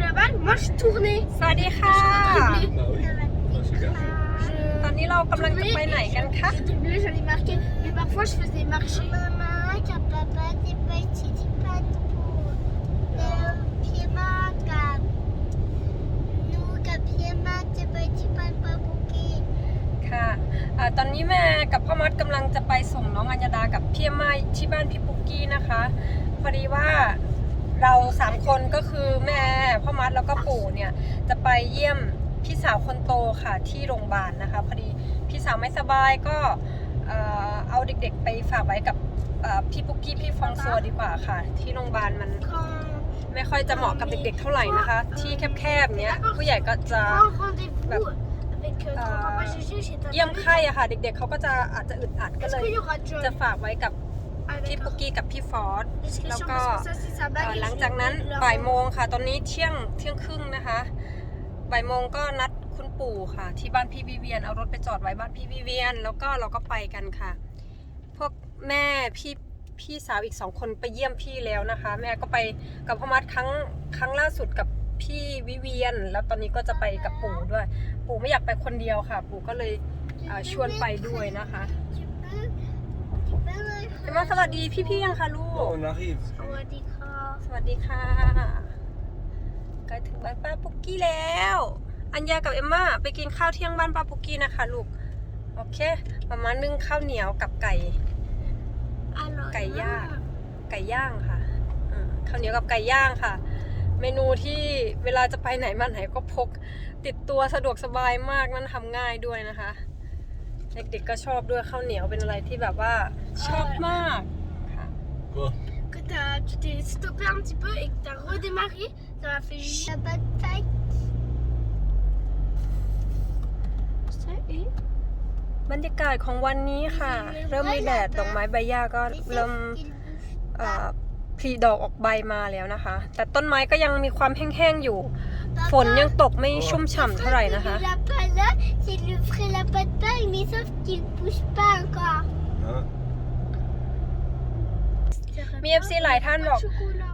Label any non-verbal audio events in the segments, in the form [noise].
pris la balle, moi je tournais. สวัสดีค่ะ Je ตอนนี้เรากำลังจะไปไหนกันคะ Je doublais, j'allais marquer. Mais parfois je faisais marcher. Maman, quand papa dit petit, dit pas pour le pied maca. Nous, quand pied maca, petit, pas pas bouquet. ค่ะอ่าตอนนี้แม่กับพ่อมัดกำลังจะไปส่งน้องอัญญาดากับพี่ไม้ที่บ้านพี่ปุกกี้นะคะ พอดีว่าเราสามคนก็คือแม่ แล้วก็ปู่เนี่ยจะไปเยี่ยมพี่สาวคนโตค่ะที่โรงพยาบาลนะคะพอดีพี่สาวไม่สบายก็เอาเด็กๆไปฝากไว้กับพี่ปุ๊กกี้พี่ฟองซัวดีกว่าค่ะ ที่โรงพยาบาลมันไม่ค่อยจะเหมาะกับเด็กๆเท่าไหร่นะคะ ที่แคบๆเนี้ยผู้ใหญ่ก็จะ quand rendez-vous Bah, avec euh, quand euh, papa Gégé, j'ai เยี่ยมไข้อะค่ะ เด็กๆเขาก็จะอาจจะอึดอัดก็เลยจะฝากไว้กับ พี่ d'accord. ปุกกี้กับพี่ฟอส Discrétion, Là, parce que ça c'est sa เอ่อ bague. et หลัง je จากนั้น vais leur- บ่ายโมงค่ะ ตอนนี้เที่ยงเที่ยงครึ่งนะคะบ่ายโมงก็นัดคุณปู่ค่ะ ที่บ้านพี่วิเวียนเอารถไปจอดไว้บ้านพี่วิเวียน แล้วก็เราก็ไปกันค่ะ พวกแม่พี่พี่สาวอีกสองคนไปเยี่ยมพี่แล้วนะคะ แม่ก็ไปกับพ่อมัดครั้งครั้งล่าสุดกับพี่วิเวียน แล้วตอนนี้ก็จะไปกับปู่ด้วย ปู่ไม่อยากไปคนเดียวค่ะ ปู่ก็เลยเอ่อชวนไปด้วยนะคะ Tu peux, tu peux me เอ็มมาสวัสดีพี่ๆยังคะลูก Oh, on arrive. สวัสดีค่ะสวัสดีค่ะใกล้ถึงบ้านป้าปุกกี้แล้ว อัญญากับเอมม่าไปกินข้าวเที่ยงบ้านป้าปุกกี้นะคะลูก โอเคประมาณนึ่งข้าวเหนียวกับไก่ Alors, ไก่ย่าง ไก่ย่างค่ะอ่าข้าวเหนียวกับไก่ย่างค่ะ เมนูที่เวลาจะไปไหนมาไหนก็พก ติดตัวสะดวกสบายมากนั่นทำง่ายด้วยนะคะ เด็กๆก็ชอบด้วยข้าวเหนียวเป็นอะไรที่แบบว่าชอบมากค่ะ Quoi que t'as, tu t'es stoppé un petit peu et que t'as redémarré, ça m'a fait juste T'as pas de taille. ça et บรรยากาศของวันนี้ค่ะ เริ่มมีแดดดอกไม้ใบหญ้าก็ Mais เริ่ม sauf qu'il bouge เอ่อผลิดอกออกใบมาแล้วนะคะ แต่ต้นไม้ก็ยังมีความแห้งๆอยู่ ฝนยังตกไม่ชุ่มฉ่ำเท่าไหร่นะคะ Il a pas là, c'est le ferait la patte taille, mais sauf qu'il bouge pas encore. Hein มี FC หลายท่านบอก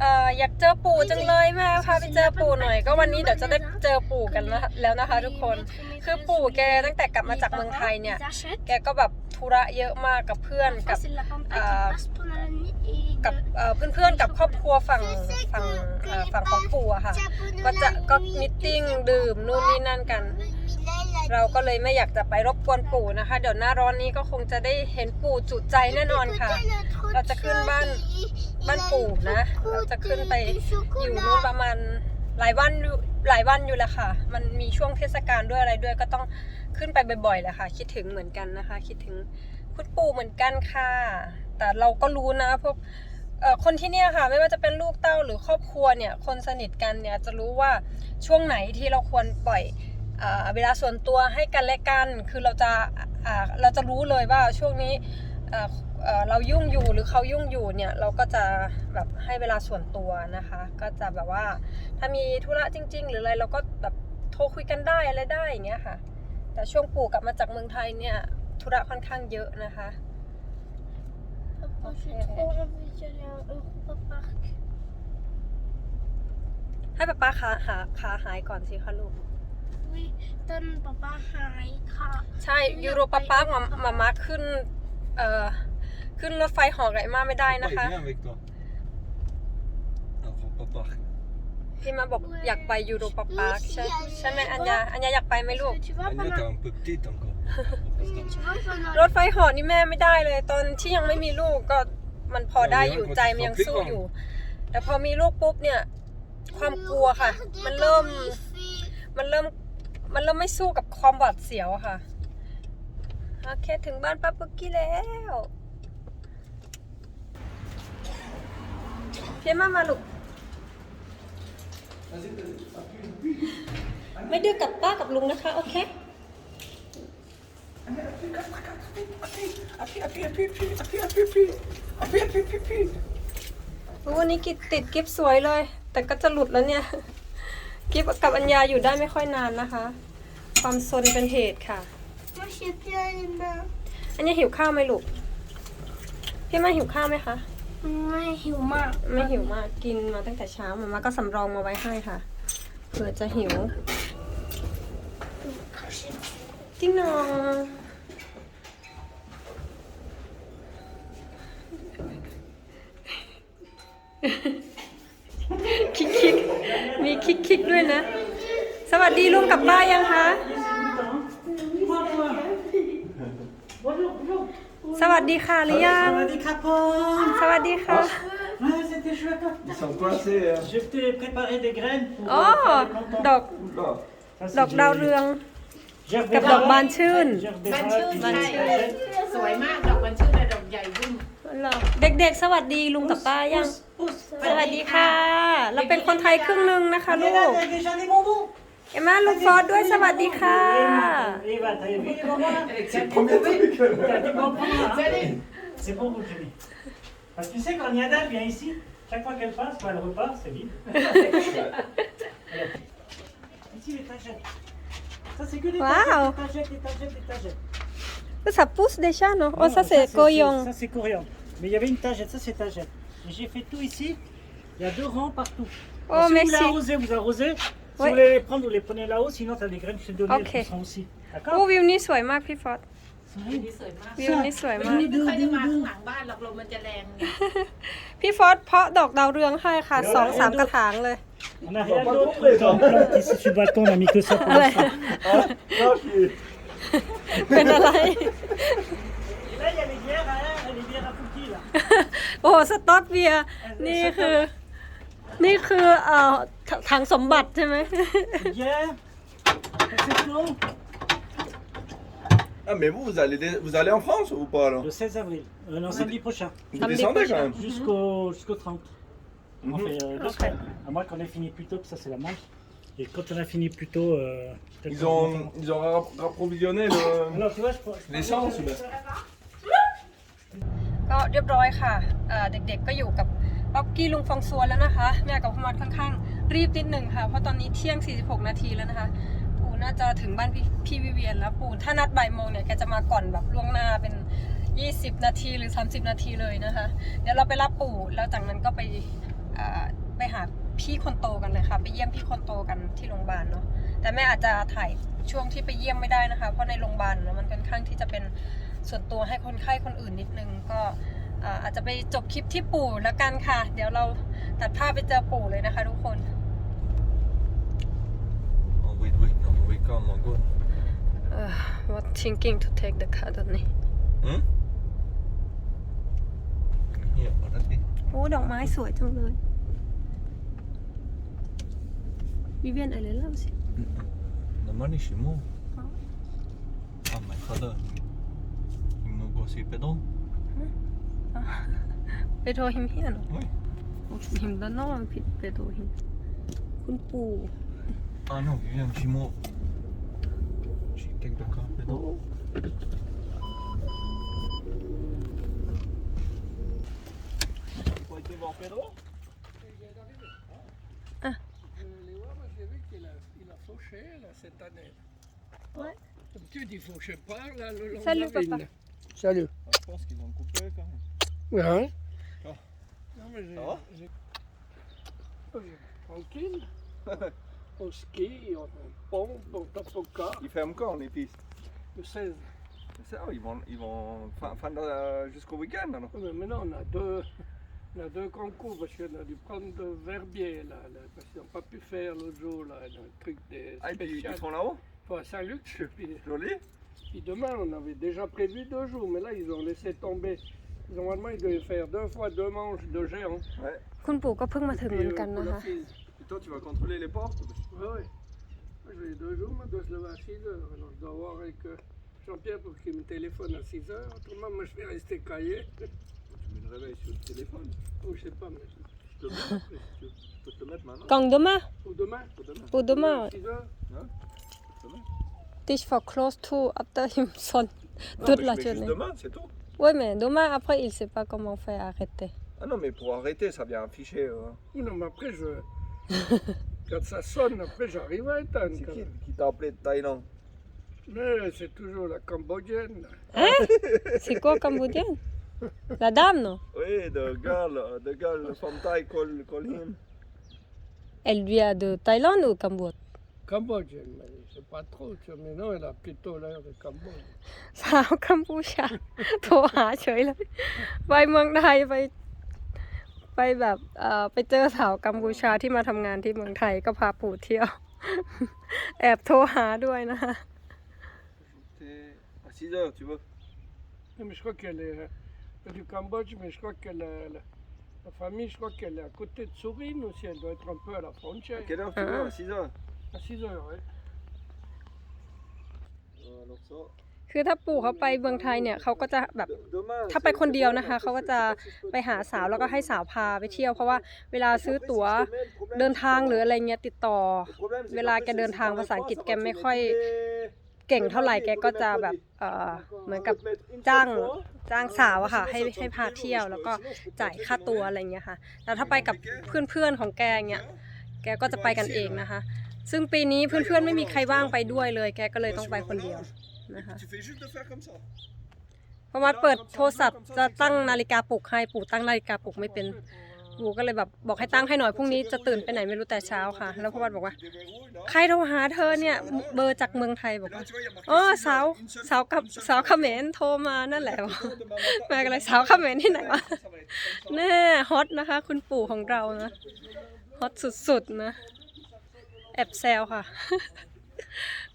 เอ่ออยากเจอปู่จังเลยแม่พาไปเจอปู่หน่อย ก็วันนี้เดี๋ยวจะได้เจอปู่กันแล้วนะคะ ทุกคน คือปู่แกตั้งแต่กลับมาจากเมืองไทยเนี่ย แกก็แบบธุระเยอะมากกับเพื่อนกับกับ de- เอ่อเพื่อนๆกับครอบครัวฝั่งฝั่งฝั่งของปู่อะค่ะ ก็จะก็มิทติ้งดื่มนู่นนี่นั่นกัน เราก็เลยไม่อยากจะไปรบกวนปู่นะคะ เดี๋ยวหน้าร้อนนี้ก็คงจะได้เห็นปู่จุใจแน่นอนค่ะ เราจะขึ้นบ้านบ้านปู่นะ เราจะขึ้นไปอยู่นู่นประมาณหลายวันอยู่หลายวันอยู่แหละค่ะ มันมีช่วงเทศกาลด้วยอะไรด้วย ก็ต้องขึ้นไปบ่อยๆแหละค่ะ คิดถึงเหมือนกันนะคะ คิดถึงคุณปู่เหมือนกันค่ะ แต่เราก็รู้นะพวกคนที่เนี่ยค่ะไม่ว่าจะเป็นลูกเต้าหรือครอบครัวเนี่ย คนสนิทกันเนี่ยจะรู้ว่าช่วงไหนที่เราควรปล่อย เวลาส่วนตัวให้กันและกัน คือเราจะเราจะรู้เลยว่าช่วงนี้เรายุ่งอยู่หรือเขายุ่งอยู่เนี่ยเราก็จะแบบให้เวลาส่วนตัวนะคะ ก็จะแบบว่าถ้ามีธุระจริง ๆ หรืออะไรเราก็แบบโทรคุยกันได้อะไรได้อย่างเงี้ยค่ะ แต่ช่วงปู่กลับมาจากเมืองไทยเนี่ยธุระค่อนข้างเยอะนะคะให้ป๊าป๊าขาหาขาหายก่อนสิคะลูก Oui, donne papa un écran. ใช่ยูโรปาปาร์กมามามาขึ้น เอ่อ ขึ้นรถไฟเหอไก่มาไม่ได้ Pourquoi นะคะ il vient avec toi Europa Park. พี่มาบอกอยากไปยูโรปาปาร์คใช่ใช่ไหมอัญญาอัญญาอยากไปไหมลูก Parce que tu vois, Anya, pendant... t'es un peu petite encore. Parce que tu vois, pendant... รถไฟเหอนี่แม่ไม่ได้เลย ตอนที่ยังไม่มีลูกก็มันพอได้อยู่ใจมันยังสู้อยู่ แต่พอมีลูกปุ๊บเนี่ย ความกลัวค่ะ มันเริ่ม มันเริ่ม มันเริ่มไม่สู้กับความหวาดเสียวค่ะ โอเค ถึงบ้านป้าปุ๊กกี้แล้วเพียมามาลูก ไม่ดื้อกับป้ากับลุงนะคะ โอเค วันนี้กิบติดกิฟสวยเลย แต่ก็จะหลุดแล้วเนี่ย กิฟกับอัญญาอยู่ได้ไม่ค่อยนานนะคะ ความซนเป็นเหตุค่ะ Moi, je sais plus les mains. อันนี้หิวข้าวไหมลูก พี่มาหิวข้าวไหมคะ ไม่หิวมาก ไม่หิวมาก กินมาตั้งแต่เช้ามาม่าก็สำรองมาไว้ให้ค่ะ เผื่อจะหิว จริงหนอคิกคิก มีคิกคิกด้วยนะ สวัสดีลุงกับป้ายังคะ สวัสดีค่ะหรือยัง Sawadee krapon สวัสดีค่ะ Ouais, c'était chouette. hein. Ils sont coincés. Hein. Je t'ai préparé des graines pour อ๋อ euh, faire des crontons. ดอก Oula. Ça, c'est ดอกดาวเรือง gerbe กับ de ดอกบาน rame, ชื่น gerbe de บ้าน rame, ชื่น puis ใช่ des courgettes. สวยมากดอกมันชื่นแต่ดอกใหญ่ยิ่ง เหรอเด็กๆ สวัสดีลุงกับป้ายัง Pousse, สวัสดีค่ะ เราเป็นคนไทยครึ่งหนึ่งนะคะลู Viens là, ก il y a déjà des bonbons. เอ็มมาลุงฟอสด้วยสวัสดีค่ะ Eva, t'as vu les bonbons là C'est le premier truc. T'as des bonbons là hein C'est bon, vous Jimmy. Parce que tu sais, quand Niada vient ici, chaque fois qu'elle passe, quand elle repart, c'est vide. Allez. Ici, l'étagère. Ça, c'est que des Waouh. étagettes, étagettes, étagettes. ก็สับปุสเดชาเนาะโอ้ Non, ซาเซโกยง Ça, c'est coriandre. Mais il y avait une tagette, ça, c'est tagette. Et j'ai fait tout ici. Il y a deux rangs partout. Oh, Alors, si merci. vous voulez arroser, vous arrosez. Si Ouais. vous voulez les prendre, vous les prenez là-haut. Sinon, tu as des graines chez Donner Ok. qui sont aussi. โอ้ D'accord วิวนี้สวยมากพี่ฟอสนี่สวยมากวิวนี้สวยไม่มาก ไม่ค่อยได้มาข้างหลังบ้านหรอกลมมันจะแรงไงพี่ฟอสเพาะดอกดาวเรืองให้ค่ะสองสามกระถางเลย On n'a Ils ont rien pas d'autre. compris, Quand on plante ici sur le balcon, on a mis que ça pour Ouais. l'instant. Hein Non, je suis- เป็นอะไร Là, il y a les bières, hein, [laughs] โอ้สต็อกเบียร์นี่คือ [laughs] นี่คือเอ่อถถังสมบัติใช่ไหม Les bières. C'est tout. Ah, mais vous, vous allez, dé- vous allez en France ou pas alors Le 16 avril. Euh, non, samedi prochain. Vous Samedi descendez prochain. quand même Jusqu'au jusqu'au 30. On Mhm. fait euh, deux Ok. semaines. À moins qu'on ait fini plus tôt, que ça c'est la manche. Et quand on a fini plus tôt, euh, peut-être Ils qu'on ont, ils ont rapp- rapprovisionné le. Alors tu vois, je prends. je prends- L'essence, ben. ก็เรียบร้อยค่ะเด็กๆก็อยู่กับป๊อกกี้ลุงฟองซัวแล้วนะคะ แม่กับพ่อมัดค่อนข้างรีบนิดหนึ่งค่ะ เพราะตอนนี้เที่ยง 46 นาทีแล้วนะคะ ปู่น่าจะถึงบ้านพี่พี่วิเวียนแล้วปู่ถ้านัดบ่ายโมงเนี่ยแกจะมาก่อนแบบล่วงหน้าเป็น 20 นาทีหรือ 30 นาทีเลยนะคะ เดี๋ยวเราไปรับปู่แล้วจากนั้นก็ไปไปหาพี่คนโตกันเลยค่ะ ไปเยี่ยมพี่คนโตกันที่โรงพยาบาลเนาะแต่แม่อาจจะถ่ายช่วงที่ไปเยี่ยมไม่ได้นะคะ เพราะในโรงพยาบาลมันค่อนข้างที่จะเป็น ส่วนตัวให้คนไข้คนอื่นนิดนึงก็เอ่ออาจจะไปจบคลิปที่ปู่แล้วกันค่ะ เดี๋ยวเราตัดภาพไปเจอปู่เลยนะคะทุกคน Oh, wait, wait, no, wait, come on, go. uh, what thinking to take the car ตอนนี้ Hmm? Hier, warte, die. โอ้ดอกไม้สวยจังเลยวิเวียนอะไรเล่าสิ The man is chez moi. Ah, my father. Il me gosse pedal. ไปโทรหิมเฮียนเหรอ Oui. หิมด้านนอกมันผิดไปโทรหิมคุณปู่ Ah non, il vient chez moi. J'ai quelques cas pedal. Pas été voir Pedro J'ai vu qu'il a, il a fauché là, cette année. Ouais. D'habitude, il fauchait pas là, le long Salut, de la papa. Salut. Ah, Je pense qu'ils ont coupé quand même. Ouais, hein Ah. Non, mais j'ai. Oh, Tranquille. on skie, on, pompe, on tape au car. Ils ferment quand les pistes Le 16. C'est ça, ils vont, ils vont fin, fin de- jusqu'au week-end alors. Mais maintenant, on a deux. On a deux concours parce qu'on a dû prendre de Verbier là, là, parce qu'ils n'ont pas pu faire l'autre jour là, le truc des Ah, et puis ils sont là-haut à Saint-Luc, puis Joli Puis demain, on avait déjà prévu deux jours, mais là, ils ont laissé tomber. Normalement, ils devaient faire deux fois deux manches de géants. คุณปู่ก็เพิ่งมาถึง Puis, เหมือน euh, กัน pour นะ la คะ fille. Et toi, tu vas contrôler les portes Ouais, ouais. Moi, j'ai deux jours, mais je dois se lever à 6 heures. Alors, je dois voir avec euh, Jean-Pierre pour qu'il me téléphone à 6 heures. Autrement, moi, je vais rester caillé. Tu mets le réveil sur le téléphone. Ou je sais pas, mais. Je te le mets après, si tu veux. Je peux te le mettre maintenant. กล่องดมา Ou demain Je peux te le mettre. ปู่ดมา 6 heures Je peux te le mettre. Teach for close to after him [laughs] son Non, toute mais la je mets juste journée demain, c'est tout. ouais mais demain après il sait pas comment faire arrêter Ah non, mais pour arrêter, ça vient afficher. euh, non, mais après, je. [laughs] Quand ça sonne, après, j'arrive à éteindre. C'est quand qui même. qui t'a appelé de Thaïlande? Mais c'est toujours la cambodgienne. là. c'est quoi cambodgienne? La dame non? Oui, the girl, uh, the girl from Thai call, call him. Elle vient de Thaïlande ou Cambodge? Cambodge, elle m'a dit. C'est pas trop, tu vois, mais non, elle a plutôt l'air de Cambodge. สาวกัมพูชา โทรหาเฉยเลย ไปเมืองไทยไป ไปแบบเอ่อไปเจอสาวกัมพูชาที่มาทำงานที่เมืองไทยก็พาปู่เที่ยว แอบโทรหาด้วยนะคะ À 6 heures, tu veux Non, mais je crois qu'elle est euh, du Cambodge, mais je crois qu'elle a- la, la famille, je crois qu'elle est à côté de Sourine aussi. Elle doit être un peu à la frontière. À quelle heure tu veux À 6 heures À 6 heures, oui. Alors ça. คือถ้าปู่เขาไปเมืองไทยเนี่ยเขาก็จะแบบ Demain. ถ้าไปคนเดียวนะคะเขาก็จะไปหาสาวแล้วก็ให้สาวพาไปเที่ยว เพราะว่าเวลาซื้อตั๋วเดินทางหรืออะไรเงี้ยติดต่อ เวลาแกเดินทางภาษาอังกฤษแกไม่ค่อยเก่งเท่าไหร่แกก็จะแบบเออเหมือนกับจ้างจ้างสาวอะค่ะให้ให้พาเที่ยวแล้วก็จ่ายค่าตัวอะไรเงี้ยค่ะแต่ถ้าไปกับเพื่อนๆของแกเงี้ยแกก็จะไปกันเองนะคะ ซึ่งปีนี้เพื่อนๆไม่มีใครว่างไปด้วยเลย แกก็เลยต้องไปคนเดียวนะคะ Tu fais juste de faire comme ça. พอมาเปิดโทรศัพท์จะตั้งนาฬิกาปลุกให้ปู่ตั้งนาฬิกาปลุกไม่เป็นปู่ก็เลยแบบบอกให้ตั้งให้หน่อยพรุ่งนี้จะตื่นไปไหนไม่รู้แต่เช้าค่ะ แล้วพ่อวัดบอกว่า ใครโทรหาเธอเนี่ยเบอร์จากเมืองไทยบอกว่าอ๋อสาวสาวกับสาวเขมรโทรมานั่นแหละแม่ก็เลยสาวเขมรที่ไหนวะแน่ฮอตนะคะ คุณปู่ของเรานะฮอตสุดๆนะ แอบแซวค่ะ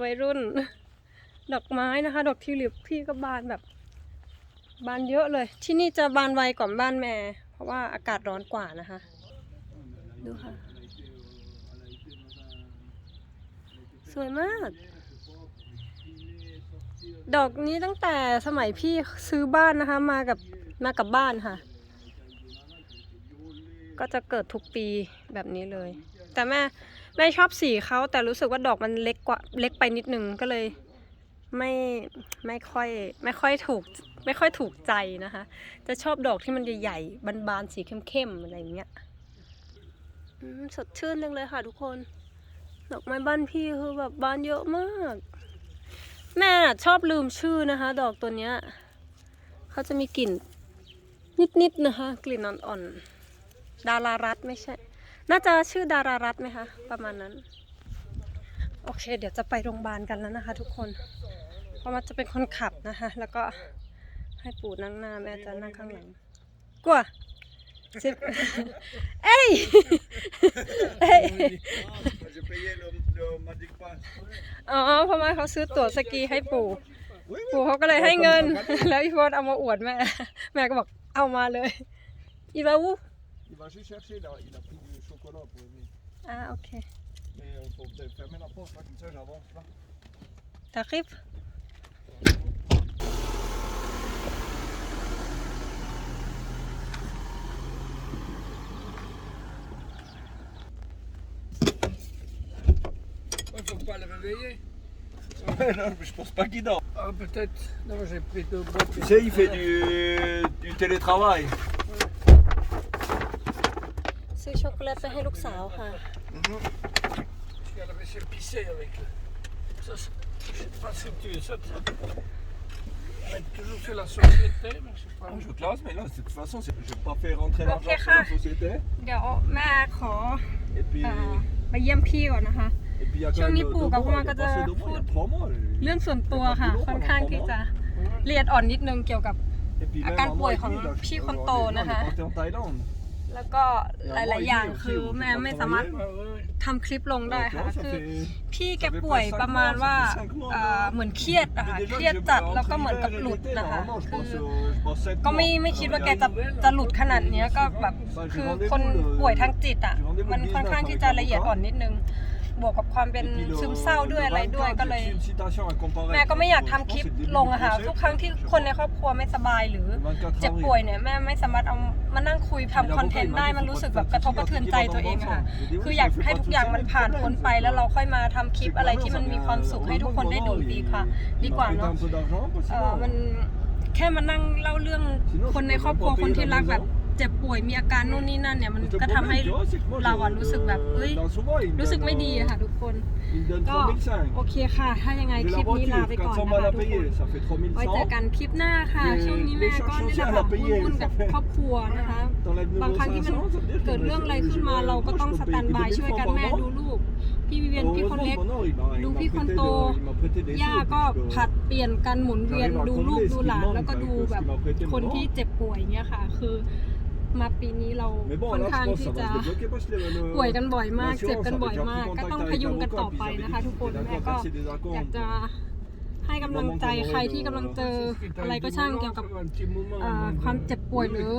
วัยรุ่น ดอกไม้นะคะ ดอกทิวลิปพี่ก็บานแบบ บานเยอะเลย ที่นี่จะบานไวกว่าบ้านแม่ เพราะว่าอากาศร้อนกว่านะคะ ดูค่ะ สวยมาก ดอกนี้ตั้งแต่สมัยพี่ซื้อบ้านนะคะ มากับมากับบ้านค่ะก็จะเกิดทุกปีแบบนี้เลย แต่แม่ แม่ชอบสีเขาแต่รู้สึกว่าดอกมันเล็กกว่าเล็กไปนิดนึงก็เลย ไม่ไม่ค่อยไม่ค่อยถูกไม่ค่อยถูกใจนะคะ จะชอบดอกที่มันใหญ่ๆบานๆสีเข้มๆอะไรอย่างเงี้ยสดชื่นจังเลยค่ะทุกคน ดอกไม้บ้านพี่คือแบบบานเยอะมาก แม่ชอบลืมชื่อนะคะ ดอกตัวเนี้ยเขาจะมีกลิ่นนิดๆนะคะ กลิ่นอ่อนๆดารารัตไม่ใช่ น่าจะชื่อดารารัตน์ไหมคะ ประมาณนั้น โอเค เดี๋ยวจะไปโรงพยาบาลกันแล้วนะคะ ทุกคน เพราะมันจะเป็นคนขับนะคะ แล้วก็ให้ปู่นั่งหน้าแม่จะนั่งข้างหลังกลัวสิบเอ้ยเอ้ย J'ai payé le, le Magic Pass. อ๋อเพราะว่าเขาซื้อตั๋วสกีให้ปู่ Oui, ปู่เขาก็เลยให้เงิน แล้วพี่โพสเอามาอวดแม่ แม่ก็บอกเอามาเลยอีบาวู pas là pour aimer. Ah, ok. Mais il faut peut-être fermer la porte, là, comme ça j'avance. là. T'arrives Il faut pas le réveiller. Ouais, non, je pense pas qu'il dort. Ah, peut-être. Non, j'ai pris deux boîtes. Tu sais, il fait du, du télétravail. ซื้อช็อกโกแลตไปให้ลูกสาวค่ะ Elle avait s'est pissé avec. le- Ça, c'est- je sais pas si tu ça. tu- Elle est toujours sur la société, mais je sais pas. Ah, je classe, mais là, de toute façon, c'est- je vais pas faire rentrer Ok, l'argent sur ah. la société. เดี๋ยวแม่ขอ Et puis, เอ่อไปเยี่ยมพี่ก่อนนะคะ et puis il y a Sur quand même les deux pots, mois, quand il y a on pas a assez de mois, il y a trois mois. เรื่องส่วนตัวค่ะ ค่อนข้างที่จะละเอียดอ่อนนิดนึงเกี่ยวกับ Et puis อา même การ un ป่วย mois et ของ demi, là, je- พี่คน on est- โต on est นะคะ parti en Thaïlande. แล้วก็หลายๆอย่างคือแม่ไม่สามารถ Ah, ouais. ทำคลิปลงได้ Donc ค่ะ là, ça คือ fait- พี่แกป่วยประมาณว่าเอ่อเหมือนเครียดอะค่ะ Mais déjà, เครียด je- จัด entre แล้วก็เหมือนกับ l'hiver et หลุด l'été, นะคะ normalement, je คือ pense, euh, je pense sept ก็ไม่ mois. ไม่คิดว่า Il y แก a จะ une จะหลุดขนาดเนี้ยก็แบบคือคนป่วยทางจิตอะมันค่อนข้างที่จะละเอียดอ่อนนิดนึง บวกกับความเป็น Et puis le- ซึมเศร้าด้วยอะไรด้วย le ก็เลย 24, c'est une citation à comparer แม่ avec ก็ไม่อยาก le- ทำคลิป je pense que c'est le ลง début อะค่ะ du ทุก procès. ครั้งที่คนในครอบครัวไม่สบายหรือ24เจ็บ avril. ป่วยเนี่ยแม่ไม่สามารถเอามานั่งคุยทำคอนเทนต์ได้มันรู้สึกแบบกระทบกระเทือนใจตัวเองอะค่ะ คืออยากให้ทุกอย่างมันผ่านพ้นไป แล้วเราค่อยมาทำคลิปอะไรที่มันมีความสุขให้ทุกคนได้ดูดีค่ะ ดีกว่า Il m'a เนาะ prêté un peu d'argent, parce que เออ sinon, มันแค่มานั่งเล่าเรื่องคนในครอบครัวคนที่รักแบบ เจ็บป่วยมีอาการนู่นนี่นั่นเนี่ยมัน Le ก็ทำให้ problème, tu vois, c'est que moi, เราอะ je- รู้สึกแบบเอ้ย dans souvent, il me รู้สึก donne, ไม่ดีอะค่ะทุกคน Il me donne ก็ 3005. โอเคค่ะ ถ้ายังไง J'ai ค la ลิปนี้ voiture, ลาไปก่อน400นะ balles คะ à ทุกค payer, น ça fait ไว้เจอ 3100. กันคลิปหน้าค่ะ Les- ช่วงนี้แม่ les ก็ charges นี่แหละ sociales ค่ะ à payer, วุ่นๆกับ ça fait- ครอบครัวนะคะ T'enlèves บางครั้งที่มัน 500, ça veut dire que เกิด je- เรื่องอะไร je- ขึ้นมา je- เราก็ moi, je ต้อง peux ส payer แตน que บาย2000ช่วยกัน francs แม่ par ดู an. ลูกพี่วิเวียนพี่คนเล็ก Heureusement, mon nom, il m'a- il ดู m'a พี่คน prêté โต de- il m'a prêté des ย่า sous, ก็ donc, euh, ผัดเปลี่ยนกันหมุนเวียน J'arrive à ดูลูก combler ce ดู qu'il หลาน manque แล้วก็ avec ดู ce qu'il แบบ m'a prêté คน maintenant. ที่เจ็บป่วยเงี้ยค่ะ คือ มาปีนี้เรา Mais bon, ค่อน là, ข้าง je pense que ที่ ça จะ va se débloquer parce que le- le- ป่วยกันบ่อยมาก l'assurance เจ็บกันบ่อย avait déjà มาก pris ก็ contact ต้อง avec พยุงกันต่อ l'avocat, ไป puis ils นะคะ avaient ทุก dit คน qu'ils แม่ allaient ก็ verser des อยาก acomptes. จะให้กำลังใจใครที่กำลังเจออะไรก็ช่างเกี่ยวกับ Un petit moment. เอ่อ avant de- ความเจ็บป่วยหรือ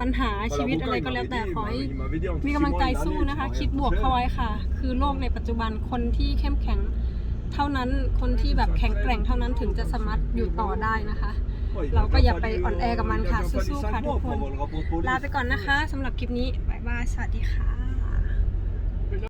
ปัญหา Bah, ชีวิต l'avocat, อะไร il ก็แล้ว m'avait แต่ dit, ขอให้ il m'avait dit, en มี six กำลัง mois, ใจ une สู้ année, นะคะ tu vas คิด rien บวก faire. เข้าไว้ค่ะ คือโลกในปัจจุบันคนที่เข้มแข็ง เท่านั้นคนที่แบบแข็งแกร่งเท่านั้นถึงจะสามารถอยู่ต่อได้นะคะ Ouais, il a เราก็ déjà อย่าไป fallu, อ่อนแอกับมัน il a ค่ะ déjà fallu สู้ๆ cinq ค่ะทุ mois กค pour น avoir le rapport de police. ลาไปก่อนนะคะสำหรับคลิปนี้บ๊ายบายสวัสดีค่ะ